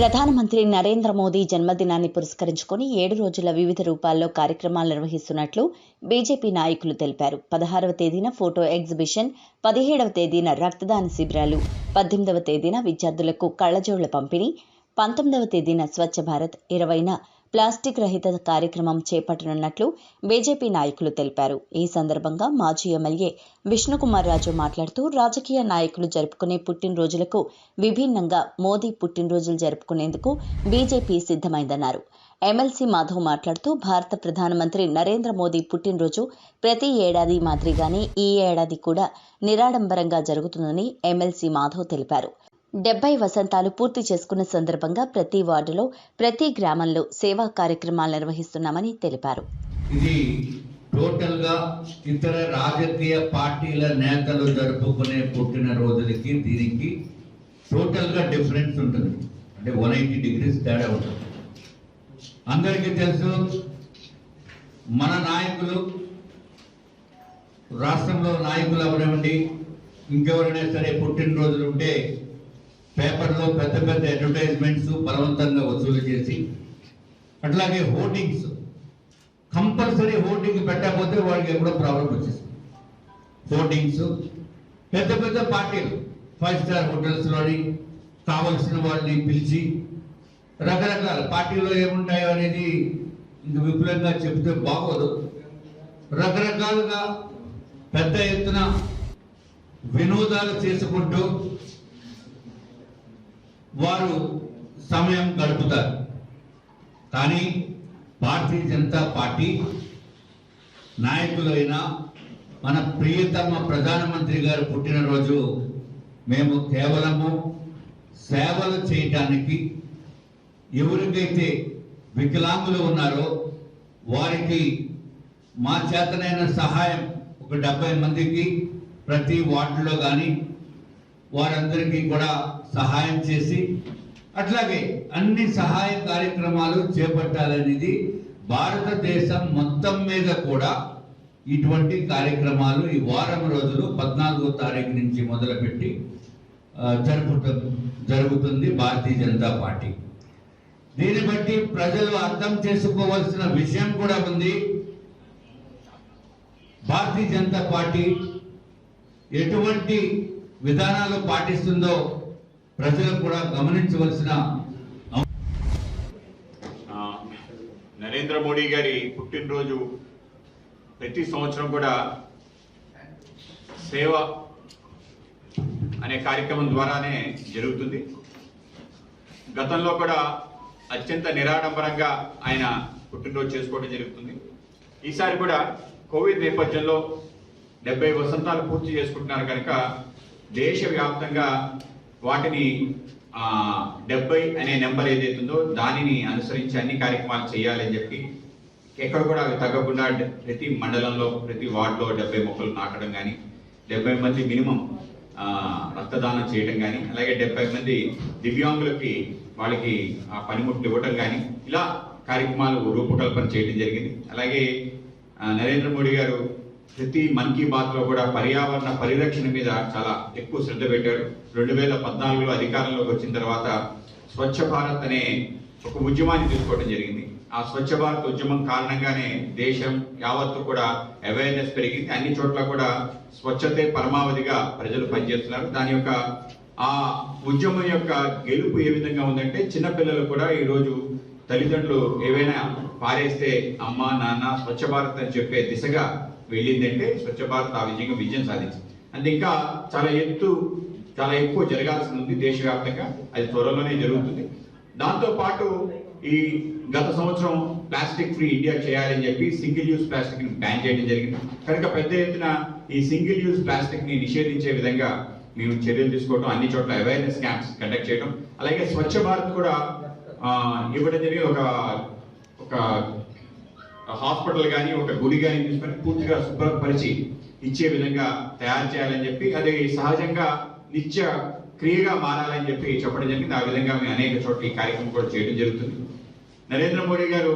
ప్రధానమంత్రి నరేంద్ర మోదీ జన్మదినాన్ని పురస్కరించుకొని ఏడు రోజుల వివిధ రూపాల్లో కార్యక్రమాలు నిర్వహిస్తున్నట్లు బీజేపీ నాయకులు తెలిపారు. పదహారవ తేదీన ఫోటో ఎగ్జిబిషన్ పదిహేడవ తేదీన రక్తదాన శిబిరాలు పద్దెనిమిదవ తేదీన విద్యార్థులకు కళ్ళజోళ్ళ పంపిణీ పంతొమ్మిదవ తేదీన స్వచ్ఛ భారత్ ఇరవైన ప్లాస్టిక్ రహిత కార్యక్రమం చేపట్టనున్నట్లు బీజేపీ నాయకులు తెలిపారు. ఈ సందర్భంగా మాజీ ఎమ్మెల్యే విష్ణుకుమార్ రాజు మాట్లాడుతూ రాజకీయ నాయకులు జరుపుకునే పుట్టినరోజులకు విభిన్నంగా మోదీ పుట్టినరోజులు జరుపుకునేందుకు బీజేపీ సిద్ధమైందన్నారు. ఎమ్మెల్సీ మాధవ్ మాట్లాడుతూ భారత ప్రధానమంత్రి నరేంద్ర మోదీ పుట్టినరోజు ప్రతి ఏడాది మాదిరిగానే ఈ ఏడాది కూడా నిరాడంబరంగా జరుగుతుందని ఎమ్మెల్సీ మాధవ్ తెలిపారు. డెబ్బై వసంతాలు పూర్తి చేసుకున్న సందర్భంగా ప్రతి వార్డులో ప్రతి గ్రామంలో సేవా కార్యక్రమాలు నిర్వహిస్తున్నామని తెలిపారు. ఇది టోటల్గా ఇతర రాజకీయ పార్టీల నేతలు జరుపుకునే పుట్టినరోజులకి దీనికి టోటల్గా డిఫరెన్స్ ఉంటుంది. అంటే వన్ ఎయిటీ డిగ్రీస్ తేడా ఉంటుంది. అందరికీ తెలుసు మన నాయకులు రాష్ట్రంలో నాయకులు ఎవరేమండి ఇంకెవరైనా సరే పుట్టినరోజులు ఉంటే పేపర్లో పెద్ద పెద్ద అడ్వర్టైజ్మెంట్స్ బలవంతంగా వసూలు చేసి అట్లాగే హోర్డింగ్స్ కంపల్సరీ హోర్డింగ్ పెట్టకపోతే వాళ్ళకి ఎప్పుడో ప్రాబ్లం వచ్చేస్తుంది. హోర్డింగ్స్ పెద్ద పెద్ద పార్టీలు ఫైవ్ స్టార్ హోటల్స్లోని కావలసిన వాళ్ళని పిలిచి రకరకాల పార్టీలో ఏముంటాయో అనేది ఇంక విపులంగా చెప్తే బాగోదు. రకరకాలుగా పెద్ద ఎత్తున వినోదాలు చేసుకుంటూ వారు సమయం గడుపుతారు. కానీ భారతీయ జనతా పార్టీ నాయకులైన మన ప్రియతమ ప్రధానమంత్రి గారు పుట్టినరోజు మేము కేవలము సేవలు చేయటానికి ఎవరికైతే వికలాంగులు ఉన్నారో వారికి మా చేతనైన సహాయం ఒక డెబ్బై మందికి ప్రతి వార్డులో కానీ వారందరికీ కూడా సహాయం చేసి అట్లాగే అన్ని సహాయ కార్యక్రమాలు చేపట్టాలనేది భారతదేశం మొత్తం మీద కూడా ఇటువంటి కార్యక్రమాలు ఈ వారం రోజులు పద్నాలుగో తారీఖు నుంచి మొదలుపెట్టి ఆ, జరుపుట జరుగుతుంది భారతీయ జనతా పార్టీ. దీన్ని బట్టి ప్రజలు అర్థం చేసుకోవాల్సిన విషయం కూడా ఉంది. భారతీయ జనతా పార్టీ ఎటువంటి విధానాలు పాటిస్తుందో ప్రజలు కూడా గమనించవలసిన నరేంద్ర మోడీ గారి పుట్టినరోజు ప్రతి సంవత్సరం కూడా సేవ అనే కార్యక్రమం ద్వారానే జరుగుతుంది. గతంలో కూడా అత్యంత నిరాడంబరంగా ఆయన పుట్టినరోజు చేసుకోవడం జరుగుతుంది. ఈసారి కూడా కోవిడ్ నేపథ్యంలో డెబ్బై వసంతాలు పూర్తి చేసుకుంటున్నారు కనుక దేశవ్యాప్తంగా వాటిని డెబ్బై అనే నెంబర్ ఏదైతుందో దానిని అనుసరించి అన్ని కార్యక్రమాలు చేయాలని చెప్పి ఎక్కడ కూడా అవి తగ్గకుండా ప్రతి మండలంలో ప్రతి వార్డులో డెబ్బై మొక్కలు నాటడం కానీ డెబ్బై మంది మినిమం రక్తదానం చేయడం కానీ అలాగే డెబ్బై మంది దివ్యాంగులకి వాళ్ళకి ఆ పనిముట్లు ఇవ్వడం కానీ ఇలా కార్యక్రమాలు రూపకల్పన చేయడం జరిగింది. అలాగే నరేంద్ర మోడీ గారు ప్రతి మన్ కీ బాత్లో కూడా పర్యావరణ పరిరక్షణ మీద చాలా ఎక్కువ శ్రద్ధ పెట్టారు. రెండు వేల పద్నాలుగులో అధికారంలోకి వచ్చిన తర్వాత స్వచ్ఛ భారత్ అనే ఒక ఉద్యమాన్ని తీసుకోవడం జరిగింది. ఆ స్వచ్ఛ భారత్ ఉద్యమం కారణంగానే దేశం యావత్తు కూడా అవేర్నెస్ పెరిగింది. అన్ని చోట్ల కూడా స్వచ్ఛతే పరమావధిగా ప్రజలు పనిచేస్తున్నారు. దాని యొక్క ఆ ఉద్యమం యొక్క గెలుపు ఏ విధంగా ఉందంటే చిన్నపిల్లలు కూడా ఈరోజు తల్లిదండ్రులు ఏవైనా పారేస్తే అమ్మ నాన్న స్వచ్ఛ భారత్ అని చెప్పే దిశగా వెళ్ళిందంటే స్వచ్ఛ భారత్ ఆ విజయంగా విజయం సాధించింది. అంటే ఇంకా చాలా ఎత్తు చాలా ఎక్కువ జరగాల్సి ఉంది దేశవ్యాప్తంగా అది త్వరలోనే జరుగుతుంది. దాంతోపాటు ఈ గత సంవత్సరం ప్లాస్టిక్ ఫ్రీ ఇండియా చేయాలని చెప్పి సింగిల్ యూజ్ ప్లాస్టిక్ని బ్యాన్ చేయడం జరిగింది. కనుక పెద్ద ఎత్తున ఈ సింగిల్ యూజ్ ప్లాస్టిక్ని నిషేధించే విధంగా మేము చర్యలు తీసుకోవడం అన్ని చోట్ల అవేర్నెస్ క్యాంప్స్ కండక్ట్ చేయడం అలాగే స్వచ్ఛ భారత్ కూడా ఇవ్వడం జరిగి ఒక ఒక హాస్పిటల్ కానీ ఒక గుడి కానీ తీసుకొని పూర్తిగా శుభ్రపరిచి ఇచ్చే విధంగా తయారు చేయాలని చెప్పి అది సహజంగా నిత్య క్రియగా మారాలని చెప్పి చెప్పడం జరిగింది. ఆ విధంగా మేము అనేక చోట్ల ఈ కార్యక్రమం కూడా చేయడం జరుగుతుంది. నరేంద్ర మోడీ గారు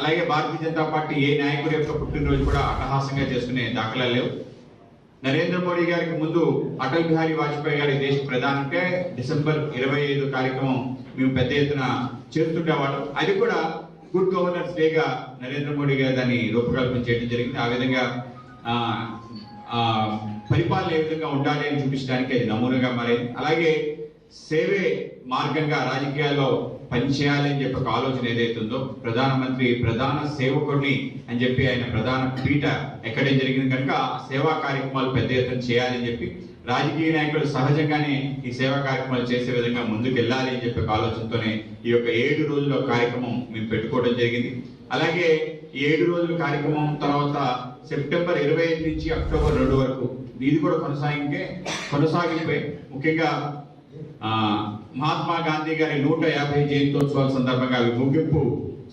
అలాగే భారతీయ జనతా పార్టీ ఏ నాయకుడి యొక్క పుట్టినరోజు కూడా అట్టహాసంగా చేసుకునే దాఖలా లేవు. నరేంద్ర మోడీ గారికి ముందు అటల్ బిహారీ వాజ్పేయి గారి దేశ ప్రధానికే డిసెంబర్ ఇరవై ఐదు కార్యక్రమం మేము పెద్ద ఎత్తున చేస్తుండేవాళ్ళం. అది కూడా గుడ్ గవర్నెన్స్ డేగా నరేంద్ర మోడీ గారు దాన్ని రూపకల్పన చేయడం జరిగింది. ఆ విధంగా పరిపాలన ఏ విధంగా ఉండాలి అని చూపించడానికి అది నమూనాగా మారింది. అలాగే సేవే మార్గంగా రాజకీయాల్లో పనిచేయాలి అని చెప్పి ఒక ఆలోచన ఏదైతే ఉందో ప్రధానమంత్రి ప్రధాన సేవకుడిని అని చెప్పి ఆయన ప్రధాన పీఠ ఎక్కడం జరిగింది కనుక సేవా కార్యక్రమాలు పెద్ద ఎత్తున చేయాలని చెప్పి రాజకీయ నాయకులు సహజంగానే ఈ సేవా కార్యక్రమాలు చేసే విధంగా ముందుకు వెళ్ళాలి అని చెప్పి ఆలోచనతోనే ఈ యొక్క ఏడు రోజుల కార్యక్రమం మేము పెట్టుకోవడం జరిగింది. అలాగే ఈ ఏడు రోజుల కార్యక్రమం తర్వాత సెప్టెంబర్ ఇరవై ఐదు నుంచి అక్టోబర్ రెండు వరకు ఇది కూడా కొనసాగింపే కొనసాగింపే ముఖ్యంగా మహాత్మా గాంధీ గారి నూట యాభై జయంతోత్సవాల సందర్భంగా అవి ముగింపు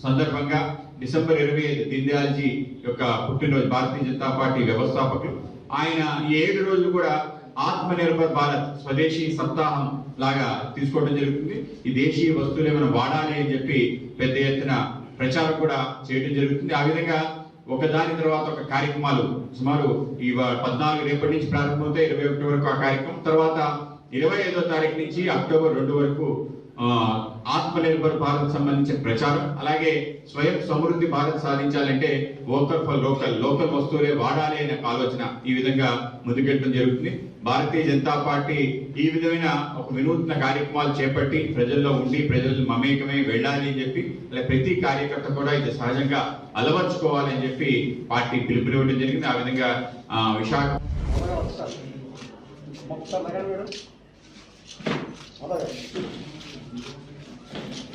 సందర్భంగా డిసెంబర్ ఇరవై ఐదు దీన్దయాల్జీ యొక్క పుట్టినరోజు భారతీయ జనతా పార్టీ వ్యవస్థాపకులు. ఆయన ఈ ఏడు రోజులు కూడా ఆత్మ నిర్భర్ భారత్ స్వదేశీ సప్తాహం లాగా తీసుకోవడం జరుగుతుంది. ఈ దేశీయ వస్తువులు ఏమైనా వాడాలి అని చెప్పి పెద్ద ఎత్తున ప్రచారం కూడా చేయడం జరుగుతుంది. ఆ విధంగా ఒకదాని తర్వాత ఒక కార్యక్రమాలు సుమారు ఈ వ- పద్నాలుగు రేపటి నుంచి ప్రారంభమవుతాయి. ఇరవై ఒకటి వరకు ఆ కార్యక్రమం. తర్వాత ఇరవై ఐదో తారీఖు నుంచి అక్టోబర్ రెండు వరకు ఆ, ఆత్మ నిర్భర్ భారత్ సంబంధించిన ప్రచారం అలాగే స్వయం సమృద్ధి భారత్ సాధించాలంటే వోకల్ ఫర్ లోకల్ లోకల్ వస్తువులే వాడాలి అనే ఆలోచన ఈ విధంగా ముందుకెళ్ళడం జరుగుతుంది. భారతీయ జనతా పార్టీ ఈ విధమైన ఒక వినూత్న కార్యక్రమాలు చేపట్టి ప్రజల్లో ఉండి ప్రజలు మమేకమై వెళ్ళాలి అని చెప్పి అలా ప్రతి కార్యకర్త కూడా ఇది సహజంగా అలవర్చుకోవాలని చెప్పి పార్టీ పిలుపునివ్వడం జరిగింది. ఆ విధంగా విశాఖ ఒకసారి మేడం. అలాగే Thank you.